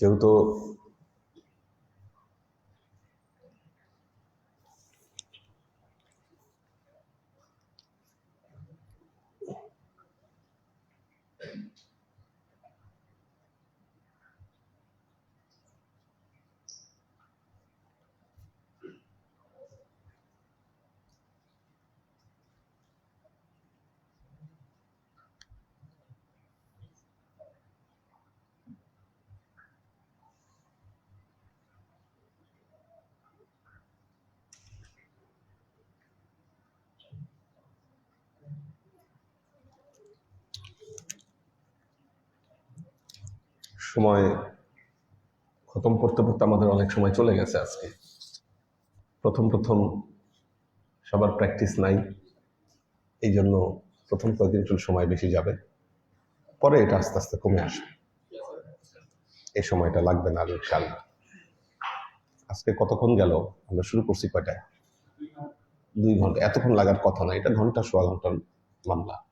যেহেতু সময় খতম করতে করতে আমাদের অনেক সময় চলে গেছে আজকে। প্রথম প্রথম সবার প্র্যাকটিস নাই। এই জন্য প্রথম কয়েকদিন একটু সময় বেশি যাবে। পরে এটা আস্তে আস্তে কমে আসবে। এই সময়টা লাগবে না আর আজকে কতক্ষণ গেল? আমরা শুরু করছি কয়টায়? দুই ঘণ্টা। এতক্ষণ লাগার কথা না। এটা ঘণ্টা সোয়া ঘণ্টার মামলা।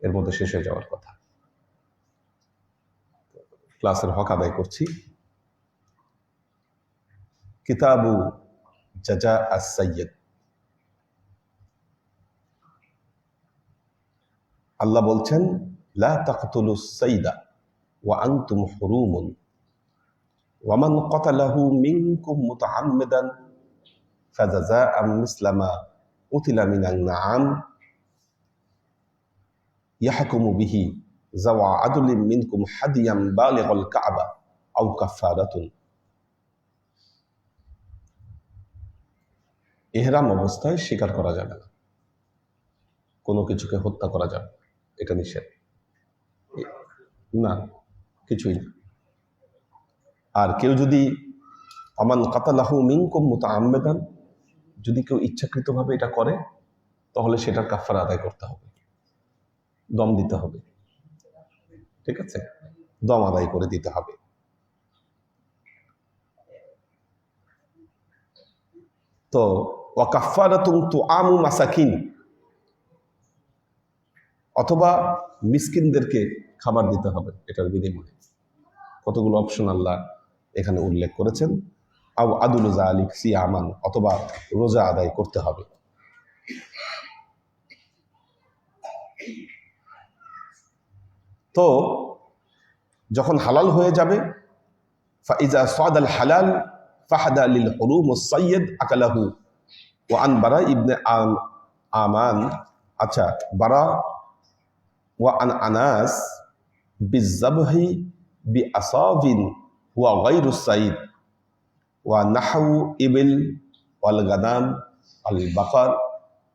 এর মধ্যে শেষ হয়ে যাওয়ার কথা। ক্লাসের হক আদায় করছি। কিতাবু জাজা আস সৈয়দ আল্লাহ বলছেন, লা তাকতুলু সাইদা ওয়া আনতুম হুরুমুন। ওয়ামান কতালাহু মিনকুম মুতাআম্মিদান ফাজাযাআম মিসলামা উতিলা মিনান নাআম। ইয়াহকুমু বিহি জাওয়া আদুলিম মিনকুম হাদিয়াম বালিগল কাবা আও কাফারাতুন এহরাম অবস্থায় স্বীকার করা যাবে না। কোনো কিছুকে হত্যা করা যাবে। এটা নিষেধ। না, কিছুই না। আর কেউ যদি আমান কাতালাহু মিনকুম মুতা আম্মেদান যদি কেউ ইচ্ছাকৃতভাবে এটা করে, তাহলে সেটার কাফারা আদায় করতে হবে। দম দিতে হবে। ঠিক আছে? দম আদায় করে দিতে হবে। তো ওয়াকাফারাতুম তু আমু মাসাকিন। অথবা মিসকিনদেরকে খাবার দিতে হবে, এটার বিনিময়ে। কতগুলো অপশন আল্লাহ এখানে উল্লেখ করেছেন। আউ আদুল আলিক সিয়ামান, অথবা রোজা আদায় করতে হবে। তো যখন হালাল হয়ে যাবে, ফাইজা সাদ আল হালাল, ফাহাদা লিল হরুম সৈয়দ আকালাহু। ও আন বারা ইবনে আম আমান আচ্ছা বারা, ওয়া আন আনাস বিজাবহি বি আসাবিন হুয়া গাইরু সাইদ ওয়া নাহাউ ইবিল ওয়াল গাদাম, আল বাকার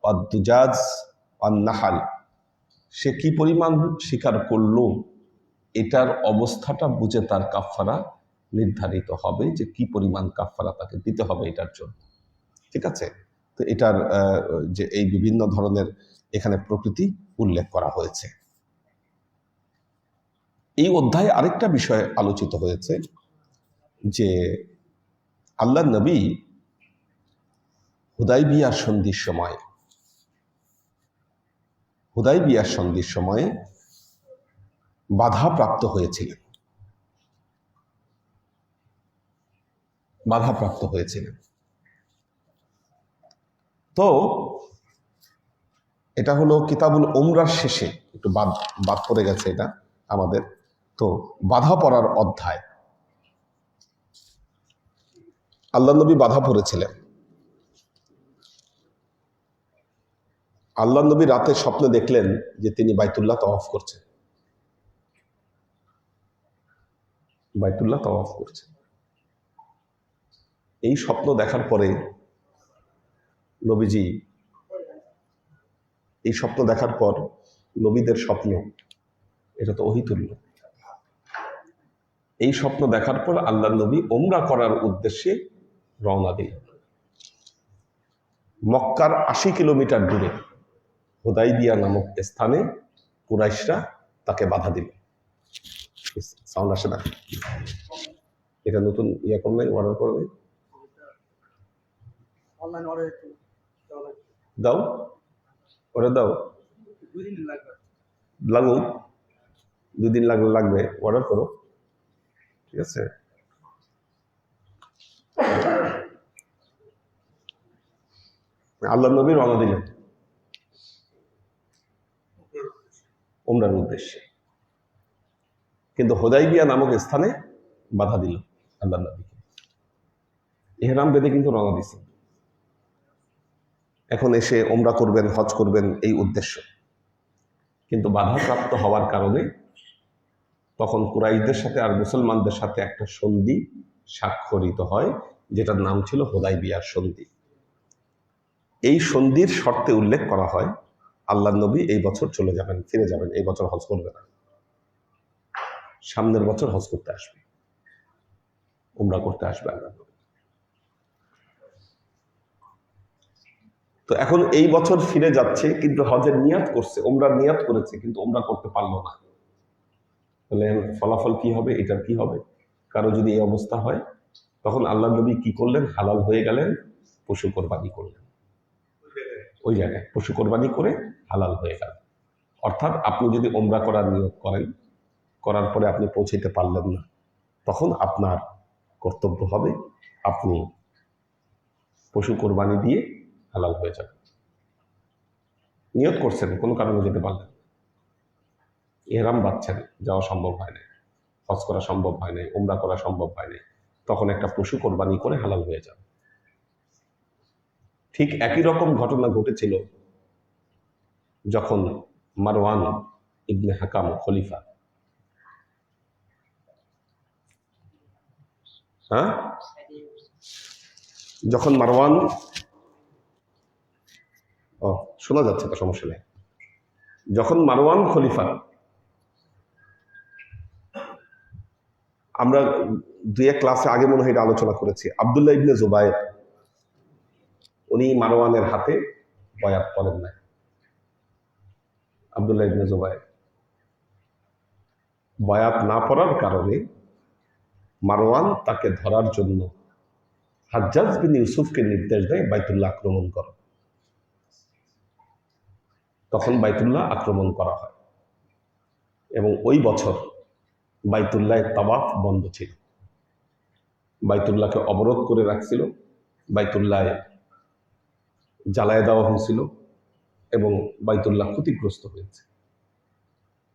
ওয়া দুজাজ, ওয়ান নাহাল। সে কি পরিমাণ স্বীকার করল? এটার অবস্থাটা বুঝে তার কাফারা নির্ধারিত হবে যে কি পরিমাণ কাফারা তাকে দিতে হবে এটার জন্য। ঠিক আছে? তো এটার যে এই বিভিন্ন ধরনের এখানে প্রকৃতি উল্লেখ করা হয়েছে। এই অধ্যায়ে আরেকটা বিষয় আলোচিত হয়েছে যে আল্লাহ নবী হুদাই বিয়ার সন্ধির সময় হুদাই বিয়ার সন্ধির সময়ে বাধাপ্রাপ্ত হয়েছিলেন। বাধাপ্রাপ্ত হয়েছিলেন। তো এটা হলো কিতাবুল ওমরার শেষে, একটু বাদ বাদ পড়ে গেছে এটা আমাদের। তো বাধা পড়ার অধ্যায়। আল্লাহ নবী বাধা পড়েছিলেন। আল্লাহ নবী রাতে স্বপ্নে দেখলেন যে তিনি বাইতুল্লাহ তওয়াফ করছেন। বাইতুল্লাহ তওয়াফ করছেন। এই স্বপ্ন দেখার পরে নবীজি, এই স্বপ্ন দেখার পর নবীদের স্বপ্ন, এটা তো অহিতুল্য এই স্বপ্ন দেখার পর আল্লাহ নবী ওমরা করার উদ্দেশ্যে রওনা দিলেন। মক্কার আশি কিলোমিটার দূরে হোদাইবিয়া নামক স্থানে কুরাইশরা তাকে বাধা দিল। সাউন্ড আসে না। এটা নতুন ইয়ে করলেন অর্ডার করলেন দাও। অর্ডার দাও। লাগুক দুদিন লাগলে লাগবে। অর্ডার করো। ঠিক আছে? আল্লাহ নবীর রওনা দিলেন। উমরার উদ্দেশ্যে। কিন্তু হোদাইবিয়া নামক স্থানে বাধা দিল আল্লাহ নবীকে। এহরাম বেদে কিন্তু রওনা দিছে। এখন এসে ওমরা করবেন, হজ করবেন এই উদ্দেশ্য। কিন্তু বাধাপ্রাপ্ত হওয়ার কারণে তখন কুরাইশদের সাথে আর মুসলমানদের সাথে একটা সন্ধি স্বাক্ষরিত হয়, যেটার নাম ছিল হোদাই বিয়ার সন্ধি। এই সন্ধির শর্তে উল্লেখ করা হয় আল্লাহ নবী এই বছর চলে যাবেন, ফিরে যাবেন, এই বছর হজ করবে না। সামনের বছর হজ করতে আসবে। উমরা করতে আসবে আল্লাহ তো এখন এই বছর ফিরে যাচ্ছে, কিন্তু হজের নিয়াত করছে ওমরার নিয়াত করেছে, কিন্তু ওমরা করতে পারল না। তাহলে ফলাফল কি হবে, এটার কি হবে? কারও যদি এই অবস্থা হয়, তখন আল্লাহ নবী কি করলেন? হালাল হয়ে গেলেন, পশু কোরবানি করলেন। ওই জায়গায়। পশু কোরবানি করে হালাল হয়ে গেল। অর্থাৎ আপনি যদি ওমরা করার নিয়োগ করেন, করার পরে আপনি পৌঁছাইতে পারলেন না, তখন আপনার কর্তব্য হবে আপনি পশু কোরবানি দিয়ে হালাল হয়ে যাবে নিয়ত করছেন, কোনো কারণে যেতে পারলেন না। এহরাম বাচ্ছেন যাওয়া সম্ভব হয় না হজ করা সম্ভব হয় নাই, উমরা করা সম্ভব হয় নাই। তখন একটা পশু কোরবানি করে হালাল হয়ে যাবে। ঠিক একই রকম ঘটনা ঘটেছিল যখন মারওয়ান ইবনে হাকাম খলিফা। হ্যাঁ? যখন মারওয়ান ও, শোনা যাচ্ছে তো সমস্যা নেই। যখন মারওয়ান খলিফা আমরা দুই এক ক্লাসে আগে মনে হয় এটা আলোচনা করেছি। আবদুল্লাহ ইবনে জুবায়ের উনি মারওয়ানের হাতে বয়াত করেন নাই। আবদুল্লাহ ইবনে বয়াত না পড়ার কারণে মারওয়ান তাকে ধরার জন্য হাজ্জাজ বিন ইউসুফকে নির্দেশ দেয় বাইতুল্লাহ আক্রমণ করো। তখন বাইতুল্লাহ আক্রমণ করা হয় এবং ওই বছর বাইতুল্লাহ তাওয়াফ বন্ধ ছিল। বাইতুল্লাহকে অবরোধ করে রাখছিল, বাইতুল্লাহ জ্বালায় দেওয়া হয়েছিল এবং বাইতুল্লাহ ক্ষতিগ্রস্ত হয়েছে।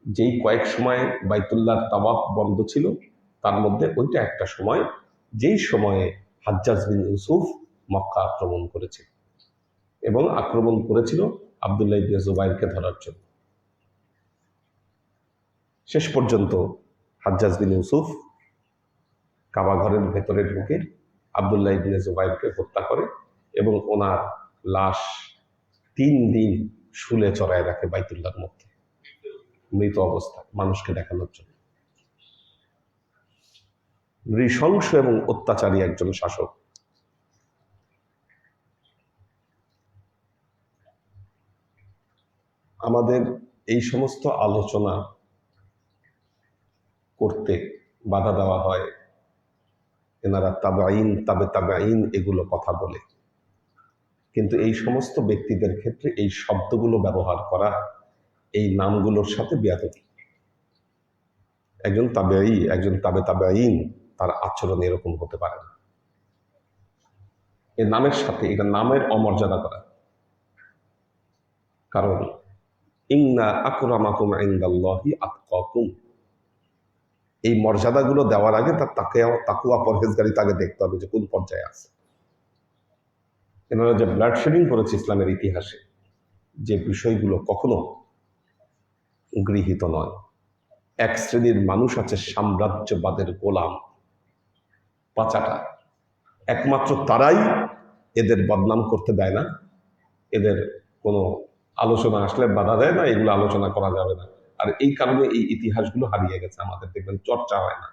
যেই কয়েক সময় বাইতুল্লাহর তাওয়াফ বন্ধ ছিল, তার মধ্যে ওইটা একটা সময়, যেই সময়ে হাজ্জাজ বিন ইউসুফ মক্কা আক্রমণ করেছিল এবং আক্রমণ করেছিল আবদুল্লাহ ইবনে জুবাইরকে ধরার জন্য। শেষ পর্যন্ত হাজ্জাজ বিন ইউসুফ কাবাঘরের ভেতরে ঢুকে আবদুল্লাহ ইবনে জুবাইরকে হত্যা করে এবং ওনার লাশ তিন দিন শুলে চড়ায় রাখে বাইতুল্লাহর মধ্যে। মৃত অবস্থায় মানুষকে দেখানোর জন্য। নৃশংস এবং অত্যাচারী একজন শাসক। আমাদের এই সমস্ত আলোচনা করতে বাধা দেওয়া হয়। এনারা তাবাইন তাবে তাবাইন এগুলো কথা বলে। কিন্তু এই সমস্ত ব্যক্তিদের ক্ষেত্রে এই শব্দগুলো ব্যবহার করা, এই নামগুলোর সাথে বেয়াদবি। একজন তাবেই একজন তাবে তাবেইন তার আচরণ এরকম হতে পারে না। এর নামের সাথে, এটা নামের অমর্যাদা করা। কারণ, ইন্না আকরামাকুম ইনদাল্লাহি আতকাকুম। এই মর্যাদাগুলো দেওয়ার আগে তার তাকে, তাকুয়া পরহেজগারি তাকে দেখতে হবে যে কোন পর্যায়ে আছে। এনারা যে ব্লাড শেডিং করেছে ইসলামের ইতিহাসে, যে বিষয়গুলো কখনো গৃহীত নয়। এক শ্রেণির মানুষ আছে সাম্রাজ্যবাদের গোলাম, পাচাটা। একমাত্র তারাই এদের বদনাম করতে দেয় না। এদের কোনো আলোচনা আসলে বাধা দেয় না, এগুলো আলোচনা করা যাবে না। আর এই কারণে এই ইতিহাসগুলো হারিয়ে গেছে আমাদের, দেখবেন চর্চা হয় না।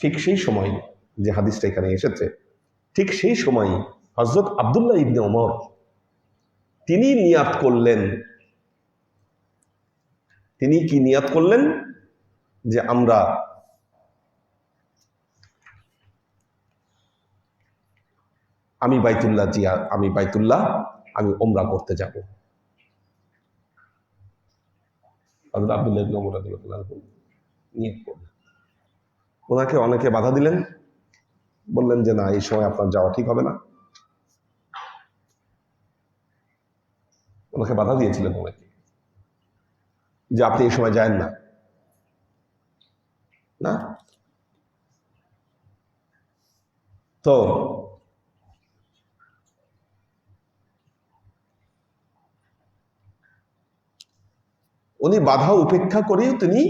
ঠিক সেই সময় যে হাদিসটা এখানে এসেছে ঠিক সেই সময় হজরত আবদুল্লাহ ইবনে ওমর, তিনি নিয়াত করলেন। তিনি কি নিয়াত করলেন? যে আমরা আমি বাইতুল্লাহ জিয়া, আমি বাইতুল্লাহ, আমি ওমরা করতে যাব। আব্দুল্লাহ করলেন। ওনাকে অনেকে বাধা দিলেন। বললেন যে না, এই সময় আপনার যাওয়া ঠিক হবে না। ওনাকে বাধা দিয়েছিলেন অনেকে যে আপনি এই সময় যায়েন না। না? তো উনি বাধা উপেক্ষা করেও তিনি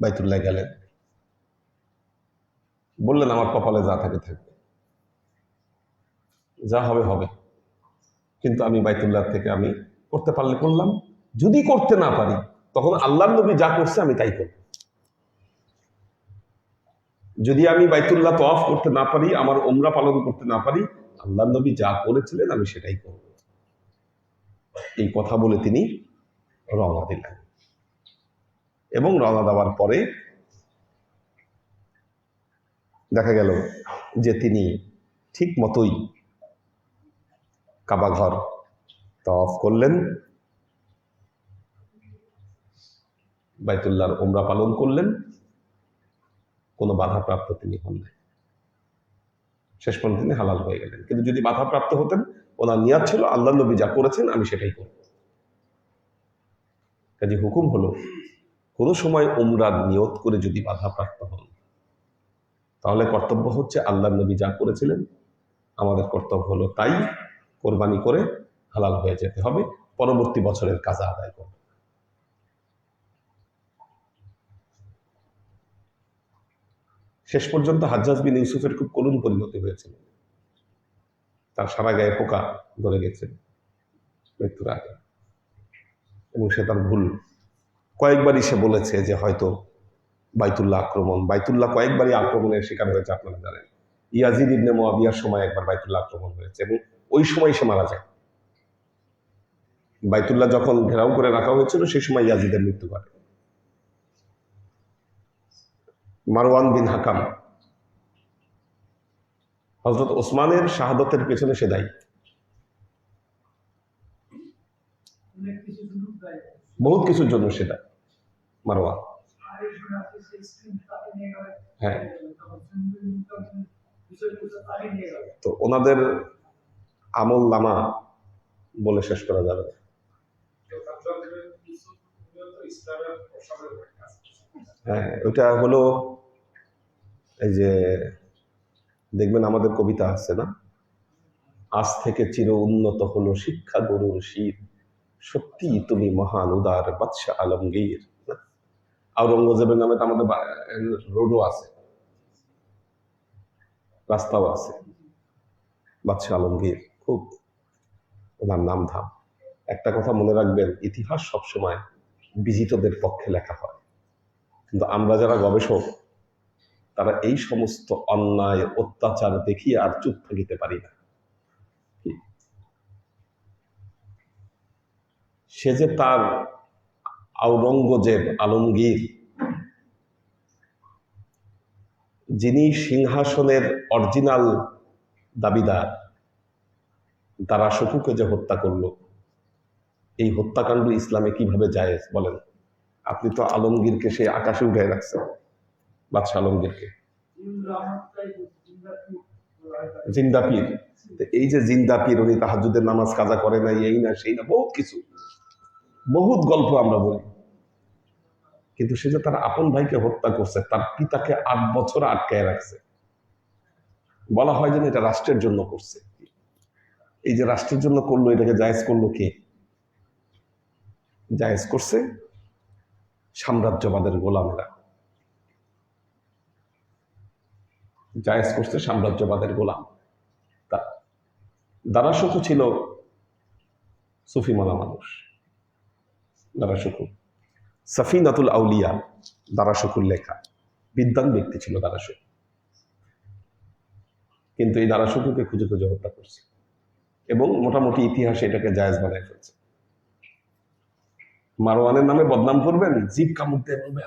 বাইতুল্লাহ গেলেন। বললেন, আমার কপালে যা থাকে থাকবে যা হবে হবে। কিন্তু আমি বাইতুল্লাহ থেকে আমি করতে পারলে করলাম। যদি করতে না পারি, তখন আল্লাহ নবী যা করছে, আমি তাই করব। যদি আমি বাইতুল্লাহ তফ করতে না পারি, আমার ওমরা পালন করতে না পারি, আল্লাহ নবী যা করেছিলেন, আমি সেটাই করব। এই কথা বলে তিনি রওনা দিলেন। এবং রওনা দেওয়ার পরে দেখা গেল যে তিনি ঠিক মতোই কাবাঘর তফ করলেন, বাইতুল্লাহর ওমরা পালন করলেন, কোনো বাধাপ্রাপ্ত তিনি হন নাই। শেষ পর্যন্ত তিনি হালাল হয়ে গেলেন। কিন্তু যদি বাধাপ্রাপ্ত হতেন, ওনার নিয়াত ছিল, আল্লাহ নবী যা করেছেন, আমি সেটাই করব। কাজে হুকুম হলো, কোনো সময় উমরার নিয়ত করে যদি বাধাপ্রাপ্ত হন তাহলে কর্তব্য হচ্ছে আল্লাহ নবী যা করেছিলেন, আমাদের কর্তব্য হলো তাই কোরবানি করে হালাল হয়ে যেতে হবে, পরবর্তী বছরের কাজা আদায় করবে। শেষ পর্যন্ত হাজ্জাজ বিন ইউসুফের খুব করুণ পরিণতি হয়েছিল। তার সারা গায়ে পোকা ধরে গেছে মৃত্যুর আগে। এবং সে তার ভুল কয়েকবারই সে বলেছে যে হয়তো বাইতুল্লাহ আক্রমণ। বাইতুল্লাহ কয়েকবারই আক্রমণের শিকার হয়েছে, আপনারা জানেন। ইয়াজিদ ইবনে মোয়াবিয়ার সময় একবার বাইতুল্লাহ আক্রমণ হয়েছে এবং ওই সময় সে মারা যায়। বাইতুল্লাহ যখন ঘেরাও করে রাখা হয়েছিল, সেই সময় ইয়াজিদের মৃত্যু ঘটে। মারওয়ান বিন হাকাম হজরত ওসমানের শাহাদতের পেছনে সে দায়ী। বহুত কিছুর জন্য সেটা মারওয়ান। হ্যাঁ তো ওনাদের আমল নামা বলে শেষ করা যাবে। হ্যাঁ ওটা হলো এই যে দেখবেন আমাদের কবিতা আছে না? আজ থেকে চির উন্নত হলো শিক্ষা গরুর শীত সত্যি তুমি মহান উদার বাদশাহ আলমগীর? আওরঙ্গজেবের নামে তো আমাদের রোডও আছে। রাস্তাও আছে। বাদশাহ আলমগীর, খুব ওনার নাম ধাম একটা কথা মনে রাখবেন, ইতিহাস সবসময় বিজিতদের পক্ষে লেখা হয়। কিন্তু আমরা যারা গবেষক, তারা এই সমস্ত অন্যায়, অত্যাচার দেখিয়ে আর চুপ থাকিতে পারি না। সে যে তার আওরঙ্গজেব আলমগীর, যিনি সিংহাসনের অরিজিনাল দাবিদার, তারা শকুকে যে হত্যা করল, এই হত্যাকাণ্ড ইসলামে কীভাবে যায় বলেন? আপনি তো আলমগীরকে সেই আকাশে উঠে রাখছেন, বাদশাহ আলমগীরকে। জিন্দাপীর এই যে জিন্দাপীর, উনি তাহাজুদের নামাজ কাজা করে নাই, এই না সেই না, বহুত কিছু। বহুত গল্প আমরা বলি। কিন্তু সে যে তার আপন ভাইকে হত্যা করছে, তার পিতাকে আট বছর আটকায় রাখছে। বলা হয় যেন এটা রাষ্ট্রের জন্য করছে। এই যে রাষ্ট্রের জন্য করল, এটাকে জায়েজ করল কে? জায়েজ করছে সাম্রাজ্যবাদের গোলামেরা। জায়েজ করছে সাম্রাজ্যবাদের গোলাম। তা দারাশুকু ছিল সুফি মানা মানুষ। দারাশুকু সাফিনাতুল আউলিয়া দারাশুকুর লেখা। বিদ্বান ব্যক্তি ছিল দারাশুক কিন্তু এই দারাশুকুকে খুঁজে খুঁজে হত্যা করছে। এবং মোটামুটি ইতিহাসে এটাকে জায়েজ বানায় ফেলছে। মারওয়ানের নামে বদনাম করবেন জিপ কামড় দিয়ে বলবে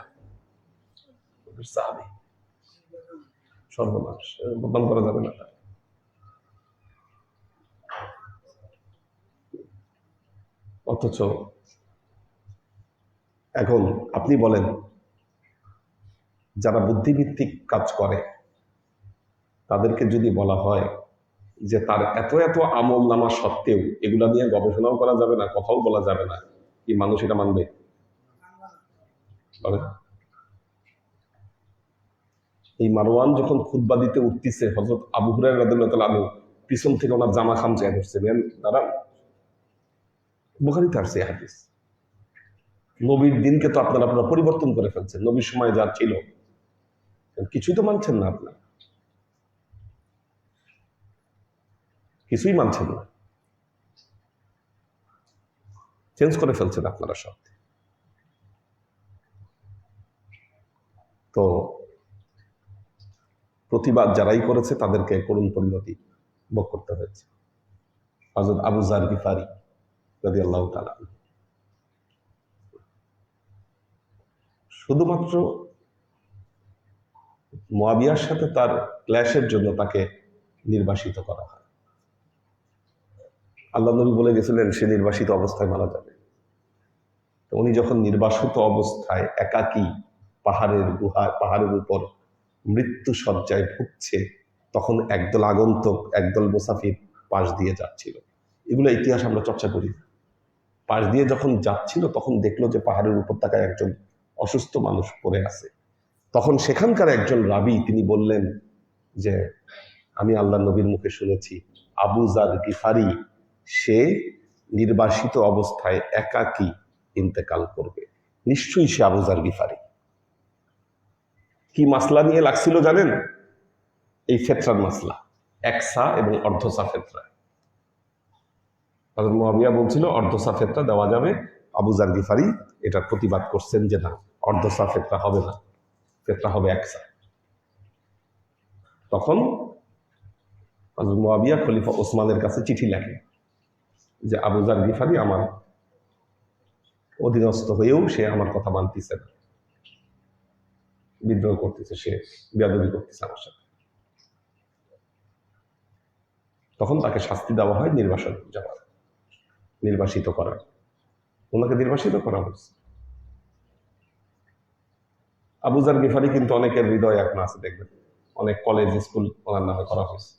সর্বনাশ। বদনাম করা যাবে না অথচ এখন আপনি বলেন, যারা বুদ্ধিভিত্তিক কাজ করে, তাদেরকে যদি বলা হয় যে তার এত এত আমল নামা সত্ত্বেও এগুলা নিয়ে গবেষণাও করা যাবে না, কথাও বলা যাবে না, কি মানুষ এটা মানবে? এই মারওয়ান যখন খুদ্া দিতে উঠতেছে হজরত আবু হুরাই পিছন থেকে ওনার জামা খামচে ধরছে। বেন দাঁড়া বুখারিতে আসছে হাদিস। নবীর দিনকে তো আপনারা আপনারা পরিবর্তন করে ফেলছেন। নবীর সময় যা ছিল কিছুই তো মানছেন না আপনার। কিছুই মানছেন না। চেঞ্জ করে ফেলছেন আপনারা সব। তো প্রতিবাদ যারাই করেছে, তাদেরকে করুণ পরিণতি ভোগ করতে হয়েছে। হজরত আবু জার গিফারি যদি আল্লাহ তালা শুধুমাত্র মোয়াবিয়ার সাথে তার ক্ল্যাশের জন্য তাকে নির্বাসিত করা হয়। আল্লাহ নবী বলে গেছিলেন, সে নির্বাসিত অবস্থায় মারা যাবে। তো উনি যখন নির্বাসিত অবস্থায় একাকী পাহাড়ের গুহা পাহাড়ের উপর মৃত্যু সজ্জায় ভুগছে, তখন একদল আগন্তুক, একদল মুসাফির পাশ দিয়ে যাচ্ছিল। এগুলো ইতিহাস আমরা চর্চা করি পাশ দিয়ে যখন যাচ্ছিল, তখন দেখল যে পাহাড়ের উপত্যকায় একজন অসুস্থ মানুষ পড়ে আছে। তখন সেখানকার একজন রাবি তিনি বললেন যে, আমি আল্লাহ নবীর মুখে শুনেছি, আবু জার গিফারি, সে নির্বাসিত অবস্থায় একাকী ইন্তেকাল করবে। নিশ্চয়ই সে আবু জার গিফারি। কি মাসলা নিয়ে লাগছিল জানেন? এই ফেতরার মাসলা একসা এবং অর্ধসা ফেতরা। হযরত মুয়াবিয়া বলছিল অর্ধসা ফেতরা দেওয়া যাবে, আবু জার গিফারি এটার প্রতিবাদ করছেন যে না। অর্ধসা ফেতরা হবে না। ফেতরা হবে একসা তখন মুয়াবিয়া খলিফা ওসমানের কাছে চিঠি লেখে যে, আবু জার গিফারি আমার অধীনস্থ হয়েও সে আমার কথা মানতেছে না। বিদ্রোহ করতেছে, সে বেয়াদবি করতেছে আমার সাথে। তখন তাকে শাস্তি দেওয়া হয় নির্বাসন যাওয়ার, নির্বাসিত করার। ওনাকে নির্বাসিত করা হয়েছে। আবুজার গিফারি কিন্তু অনেকের হৃদয় এখন আছে, দেখবেন। অনেক কলেজ স্কুল ওনার নামে করা হয়েছে।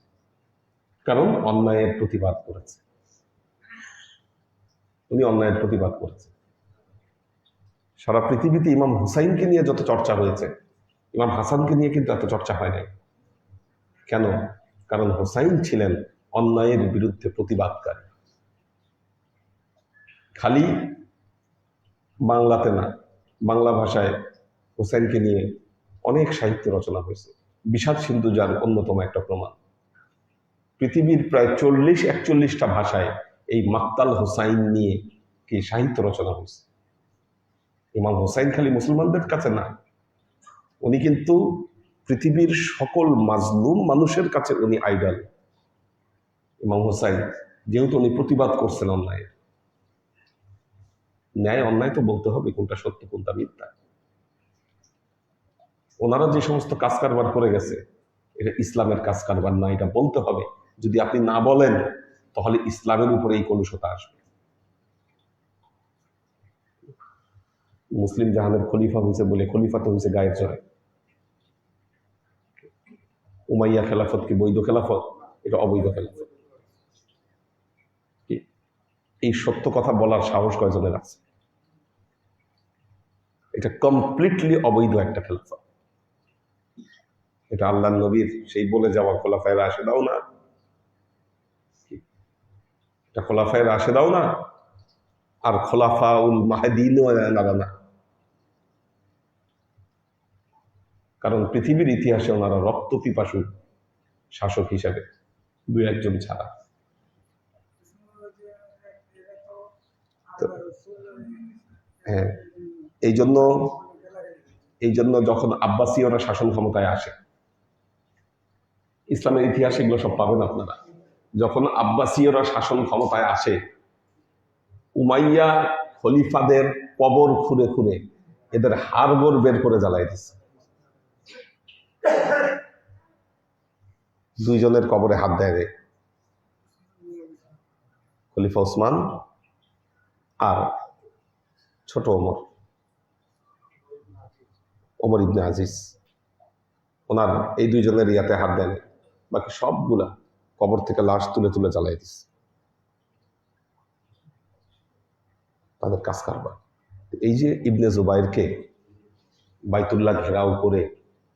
কারণ অন্যায়ের প্রতিবাদ করেছে। উনি অন্যায়ের প্রতিবাদ করেছে। সারা পৃথিবীতে ইমাম হুসাইনকে নিয়ে যত চর্চা হয়েছে, ইমাম হাসানকে নিয়ে কিন্তু এত চর্চা হয় নাই। কেন? কারণ হোসাইন ছিলেন অন্যায়ের বিরুদ্ধে প্রতিবাদকারী। খালি বাংলাতে না, বাংলা ভাষায় হোসাইনকে নিয়ে অনেক সাহিত্য রচনা হয়েছে। বিষাদ সিন্ধু যার অন্যতম একটা প্রমাণ। পৃথিবীর প্রায় চল্লিশ, একচল্লিশটা ভাষায় এই মাক্তাল হোসাইন নিয়ে কি সাহিত্য রচনা হয়েছে? ইমাম হোসাইন খালি মুসলমানদের কাছে না, উনি কিন্তু পৃথিবীর সকল মাজলুম মানুষের কাছে উনি আইডল। ইমাম হোসাইন, যেহেতু উনি প্রতিবাদ করছেন অন্যায়ের। ন্যায় অন্যায় তো বলতে হবে, কোনটা সত্য, কোনটা মিথ্যা। ওনারা যে সমস্ত কাজ কারবার করে গেছে, এটা ইসলামের কাজ কারবার না, এটা বলতে হবে। যদি আপনি না বলেন, তাহলে ইসলামের উপরে এই কলুষতা আসবে। মুসলিম জাহানের খলিফা হয়েছে বলে, খলিফা তো হয়েছে গায়ের জোরে। উমাইয়া খেলাফত কি বৈধ খেলাফত? এটা অবৈধ খেলাফত। এই সত্য কথা বলার সাহস কয়জনের আছে? এটা কমপ্লিটলি অবৈধ একটা খেলাফত। এটা আল্লাহ নবীর, সেই বলে যাওয়া খোলাফায় রাশে দাও না এটা খোলাফায় রাশে দাও না। আর খোলাফা উল মাহাদিনও নারা না। কারণ পৃথিবীর ইতিহাসে ওনারা রক্ত পিপাসু শাসক হিসাবে দুই একজন ছাড়া। হ্যাঁ এই জন্য এই জন্য যখন আব্বাসী আব্বাসীয়রা শাসন ক্ষমতায় আসে ইসলামের ইতিহাস এগুলো সব পাবেন আপনারা। যখন আব্বাসীয়রা শাসন ক্ষমতায় আসে, উমাইয়া খলিফাদের কবর খুঁড়ে খুঁড়ে এদের হাড়গোড় বের করে জ্বালাই দিচ্ছে দুইজনের কবরে হাত দেয় রে। খলিফা ওসমান আর ছোট ওমর। ওমর ইবনে আজিজ। ওনার এই দুইজনের ইয়াতে হাত দেন বাকি সবগুলা কবর থেকে লাশ তুলে তুলে চালাই দিচ্ছে তাদের কাজ কারবার। এই যে ইবনে জুবাইরকে বাইতুল্লাহ ঘেরাও করে,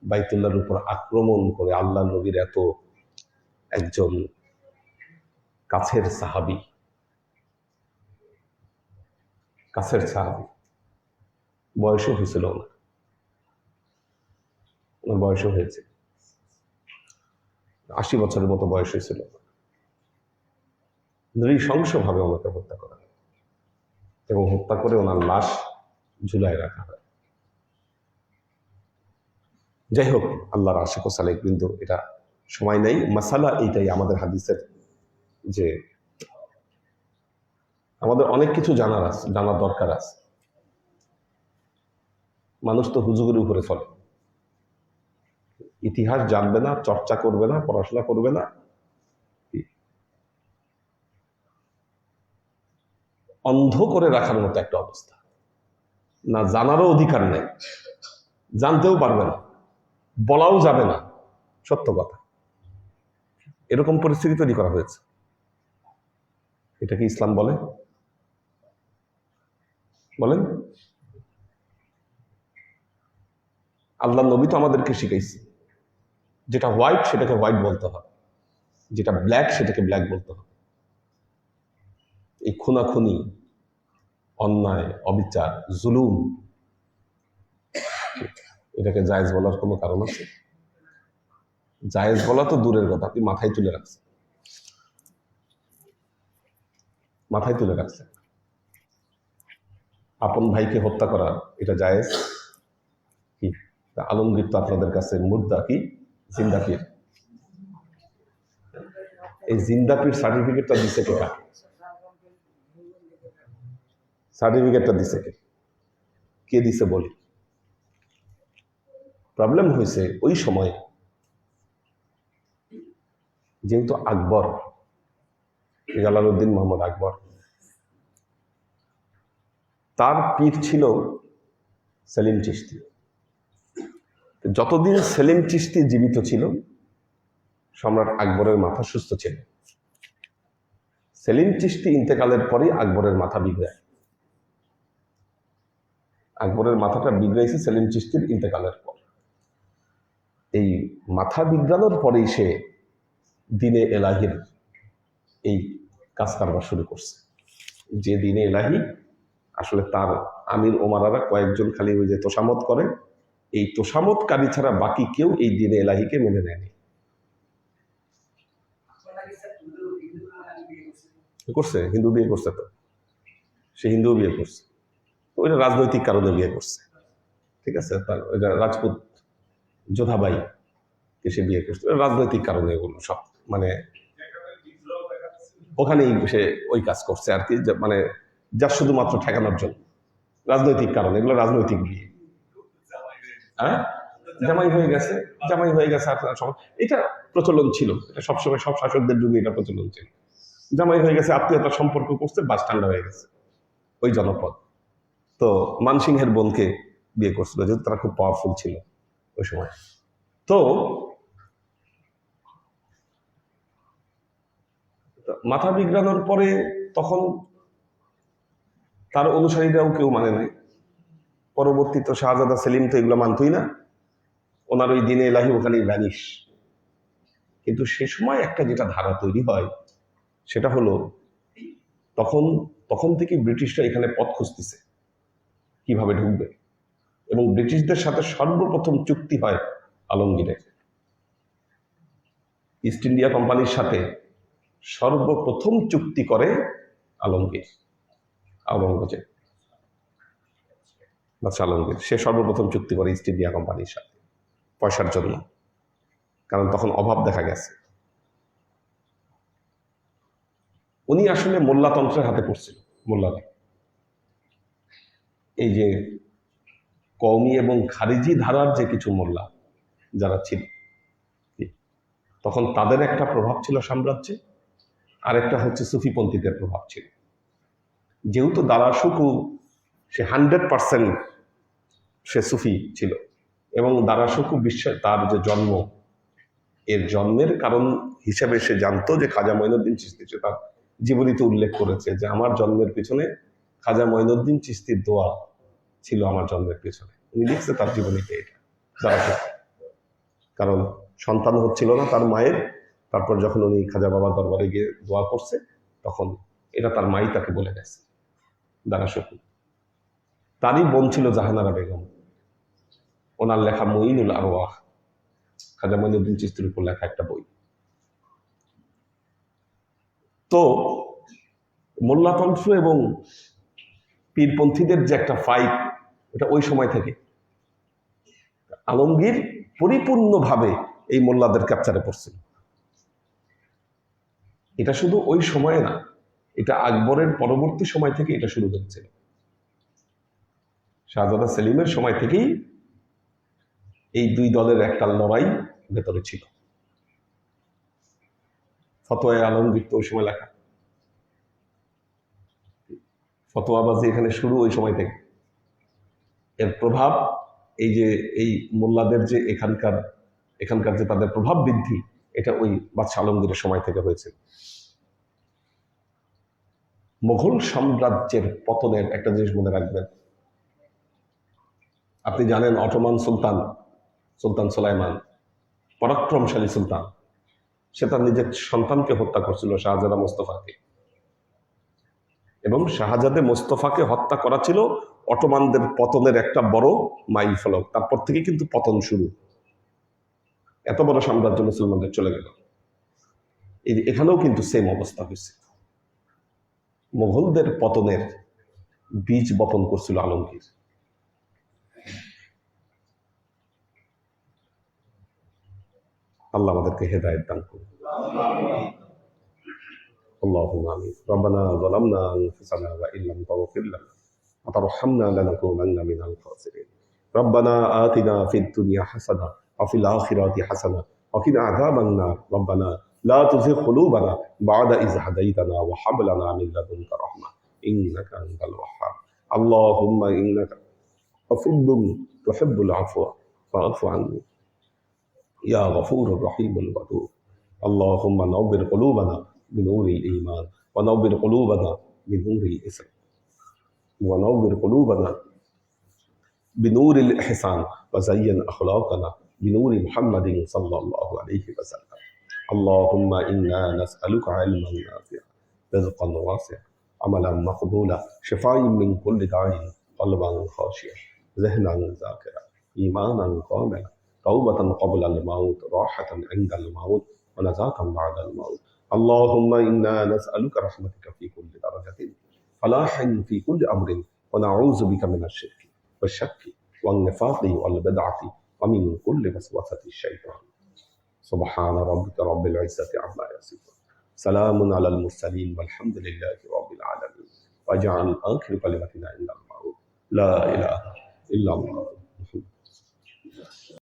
বাইতুল্লাহর উপর আক্রমণ করে আল্লাহ নবীর এত একজন কাছের সাহাবি কাছের সাহাবি, বয়সও হয়েছিল ওনার। ওনার বয়সও হয়েছে। আশি বছরের মতো বয়স হয়েছিল। নৃশংসভাবে ওনাকে হত্যা করা হয় এবং হত্যা করে ওনার লাশ ঝুলায় রাখা হয়। যাই হোক, আল্লাহর আশেক সালেক কিন্তু এটা সময় নেই। মাসালা এইটাই আমাদের হাদিসের যে আমাদের অনেক কিছু জানার আছে, জানার দরকার আছে। মানুষ তো হুজুগের উপরে চলে। ইতিহাস জানবে না, চর্চা করবে না, পড়াশোনা করবে না। অন্ধ করে রাখার মতো একটা অবস্থা। না জানারও অধিকার নেই। জানতেও পারবে না। বলাও যাবে না। সত্য কথা। এরকম পরিস্থিতি তৈরি করা হয়েছে। এটা কি ইসলাম বলে। বলেন। আল্লাহ নবী তো আমাদেরকে শিখাইছে। যেটা হোয়াইট সেটাকে হোয়াইট বলতে হবে। যেটা ব্ল্যাক সেটাকে ব্ল্যাক বলতে হবে। এই খুনাখুনি, অন্যায়, অবিচার, জুলুম, এটাকে জায়েজ বলার কোনো কারণ আছে? জায়েজ বলা তো দূরের কথা, আপনি মাথায় তুলে রাখছেন। মাথায় তুলে রাখছেন। আপন ভাইকে হত্যা করা, এটা জায়েজ? কি? আলমগীর তো আপনাদের কাছে মুদ্রা কি? জিন্দাপির। এই জিন্দাপির সার্টিফিকেটটা দিছে কে? কাকে সার্টিফিকেটটা দিছে কে? কে দিছে বলি? প্রবলেম হয়েছে ওই সময় যেহেতু আকবর, জালালউদ্দিন মোহাম্মদ আকবর, তার পীর ছিল সেলিম চিস্তি যতদিন সেলিম চিস্তি জীবিত ছিল, সম্রাট আকবরের মাথা সুস্থ ছিল। সেলিম চিস্তি ইন্তেকালের পরেই আকবরের মাথা বিগড়ায় আকবরের মাথাটা বিগড়াইছে সেলিম চিস্তির ইন্তেকালের পর। এই মাথা বিগড়ানোর পরেই সে দিনে এলাহির এই কাজ কারবার শুরু করছে। যে দিনে এলাহি, আসলে তার আমির ওমারারা কয়েকজন খালি ওই যে তোষামত করে এই তোষামতকারী ছাড়া বাকি কেউ এই দিনে এলাহিকে মেনে নেয়নি। করছে, হিন্দু বিয়ে করছে তো। সে হিন্দু বিয়ে করছে। ওইটা রাজনৈতিক কারণে বিয়ে করছে। ঠিক আছে? তার ওইটা রাজপুত যোধাবাই সে বিয়ে করছে। রাজনৈতিক কারণে এগুলো সব মানে ওখানেই সে ওই কাজ করছে আর কি মানে যা শুধুমাত্র ঠেকানোর জন্য। রাজনৈতিক কারণ, এগুলো রাজনৈতিক বিয়ে। হ্যাঁ? জামাই হয়ে গেছে, জামাই হয়ে গেছে, আপনার সময় এটা প্রচলন ছিল। এটা সবসময় সব শাসকদের যুগে এটা প্রচলন ছিল। জামাই হয়ে গেছে, আত্মীয়তার সম্পর্ক করছে, বাস ঠান্ডা হয়ে গেছে। ওই জনপদ। তো মানসিংহের বোনকে বিয়ে করছিল, যেহেতু তারা খুব পাওয়ারফুল ছিল ওই সময়। তো মাথা বিগড়ানোর পরে তখন তার অনুসারীরাও কেউ মানে নাই পরবর্তী তো শাহজাদা সেলিম তো এগুলো মানতই না। ওনার ওই দিনে এলাহি ওখানেই ভ্যানিশ কিন্তু সে সময় একটা যেটা ধারা তৈরি হয়, সেটা হলো তখন তখন থেকে ব্রিটিশরা এখানে পথ খুঁজতেছে, কীভাবে ঢুকবে। এবং ব্রিটিশদের সাথে সর্বপ্রথম চুক্তি হয় আলমগীরের ইস্ট ইন্ডিয়া কোম্পানির সাথে সর্বপ্রথম চুক্তি করে আলমগীর, আওরঙ্গজেব। বাচ্চা আলমগীর সে সর্বপ্রথম চুক্তি করে ইস্ট ইন্ডিয়া কোম্পানির সাথে পয়সার জন্য। কারণ তখন অভাব দেখা গেছে। উনি আসলে মোল্লাতন্ত্রের হাতে পড়ছিল মোল্লারা এই যে কওমি এবং খারিজি ধারার যে কিছু মোল্লা যারা ছিল তখন তাদের একটা প্রভাব ছিল সাম্রাজ্যে, আরেকটা হচ্ছে সুফিপন্থীদের প্রভাব ছিল। যেহেতু দারা শুকু সে হান্ড্রেড পার্সেন্ট সে সুফি ছিল। এবং দারাশকু বিশ্বাস, তার যে জন্ম, এর জন্মের কারণ হিসাবে সে জানতো যে খাজা মঈনুদ্দিন চিস্তি সে তার জীবনীতে উল্লেখ করেছে যে আমার জন্মের পিছনে খাজা মঈনুদ্দিন চিস্তির দোয়া ছিল আমার জন্মের পিছনে। উনি লিখছে তার জীবনীতে এটা দারাশক কারণ সন্তান হচ্ছিল না তার মায়ের, তারপর যখন উনি খাজা বাবার দরবারে গিয়ে দোয়া করছে, তখন এটা তার মাই তাকে বলে গেছে দারাশকু তারই বোন ছিল জাহানারা বেগম। ওনার লেখা মঈনুল আরওয়াহ, খাজা মঈনুদ্দিন চিস্তির উপর লেখা একটা বই। তো মোল্লাতন্ত্র এবং পীরপন্থীদের যে একটা ফাইট এটা ওই সময় থেকে। আলমগীর পরিপূর্ণভাবে এই মোল্লাদের ক্যাপচারে পড়ছিল। এটা শুধু ওই সময়ে না, এটা আকবরের পরবর্তী সময় থেকে এটা শুরু হচ্ছিল শাহজাদা সেলিমের সময় থেকেই এই দুই দলের একটা লড়াই ভেতরে ছিল। ফতোয়া আলমগীর তো ওই সময় লেখা। ফতোয়াবাজি এখানে শুরু ওই সময় থেকে। এর প্রভাব এই যে, এই মোল্লাদের যে এখানকার এখানকার যে তাদের প্রভাব বৃদ্ধি, এটা ওই বাদশাহ আলমগীরের সময় থেকে হয়েছে। মোঘল সাম্রাজ্যের পতনের একটা জিনিস মনে রাখবেন। আপনি জানেন অটোমান সুলতান সুলতান সোলাইমান, পরাক্রমশালী সুলতান। সে তার নিজের সন্তানকে হত্যা করছিল, শাহজাদা মোস্তফাকে। এবং শাহজাদে মোস্তফাকে হত্যা করা ছিল অটোমানদের পতনের একটা বড় মাইল ফলক। তারপর থেকে কিন্তু পতন শুরু। এত বড় সাম্রাজ্য মুসলমানদের চলে গেল। এখানেও কিন্তু সেম অবস্থা হয়েছে। মোগলদের পতনের বীজ বপন করছিল আলমগীর। আল্লাহ আমাদেরকে হেদায়ত দান করুন اللهم آمين ربنا ظلمنا أنفسنا وإن لم تغفر لنا وترحمنا لنكونن من الخاسرين ربنا آتنا في الدنيا حسنة وفي الآخرة حسنة وقنا عذاب النار ربنا لا تزغ قلوبنا بعد إذ هديتنا وهب لنا من لدنك رحمة إنك أنت الوهاب اللهم إنك عفو تحب العفو فاعف عني يا غفور رحيم الودود اللهم نور قلوبنا بنور الإيمان ونور قلوبنا بنور الإسلام ونور قلوبنا بنور الإحسان وزين أخلاقنا بنور محمد صلى الله عليه وسلم. اللهم إنا نسألك علما نافعا رزقا واسعا عملا مقبولا شفاء من كل داء قلبا خاشعا ذهنا ذاكرا إيمانا كاملا. توبة قبل الموت راحة عند الموت ونجاة بعد الموت. اللهم إنا نسألك رحمتك في كل درجة فلاح في كل أمر ونعوذ بك من الشرك والشك والنفاق والبدعة ومن كل وسوسة الشيطان. سبحان ربك رب العزة عما يصفون. سلام على المرسلين والحمد لله رب العالمين. واجعل آخر كلمتنا عند الموت. لا إله إلا الله.